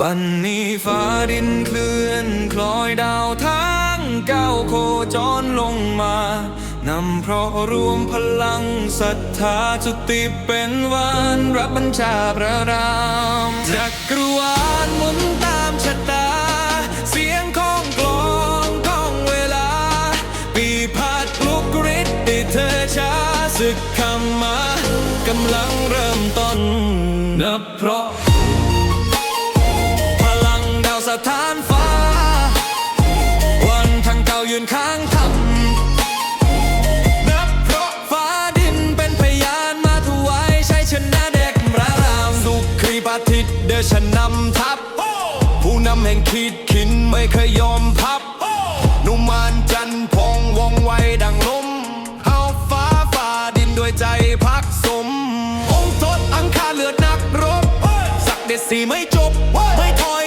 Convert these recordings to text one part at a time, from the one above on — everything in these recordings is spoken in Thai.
บันนี้ฟ้าดินเคลื่อนคล้อยดาวทั้งเก้าโคจรลงมานำเพราะรวมพลังศรัทธาจุติเป็นวานรับบัญชาพระรามจักรวาลหมุนตามชะตา เสียงของกลองของเวลา ปีพาดปลุกฤทธิ์เธอช้าศึกคำมากำลังเริ่มต้นนับเพราะ ดาวสถานฟ้า วันทางเก่ายืนข้างทำนับเพราะฟ้าดินเป็นพยานมาถวายใชัยชนะแดกพระรามสุขครีปาทิตเดชนำทัพ ผู้นำแห่งขีดขินไม่เคยยอมพับ นุมานจันพองว่องไวดังลม เอาฟ้าฝ่าดินด้วยใจพักสม องค์ทศอังคารเลือดนักรบ สักเด็ดสีไม่จบ ไม่ถอย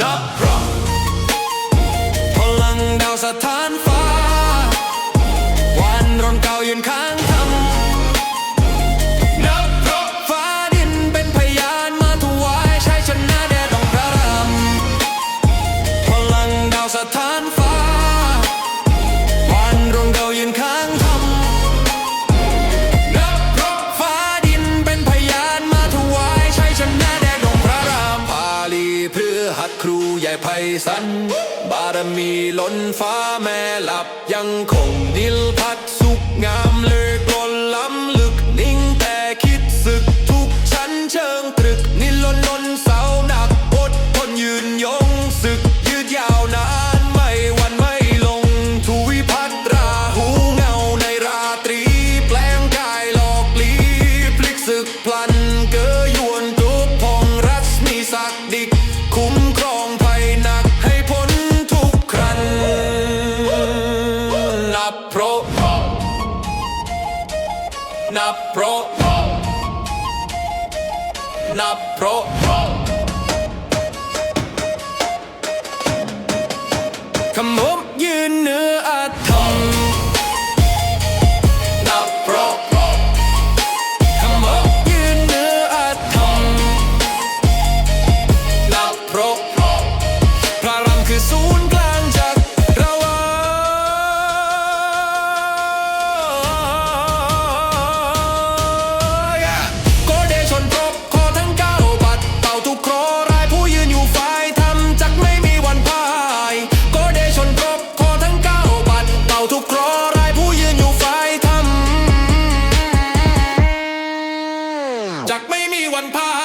นับพราะพลังดาวสถานฟ้า วันร้อนเก่ายืนข้าง ไพศาลบารมีล้นฟ้าแม่หลับยังคงนิลพัดสุขงามเลยก นับเพราำจั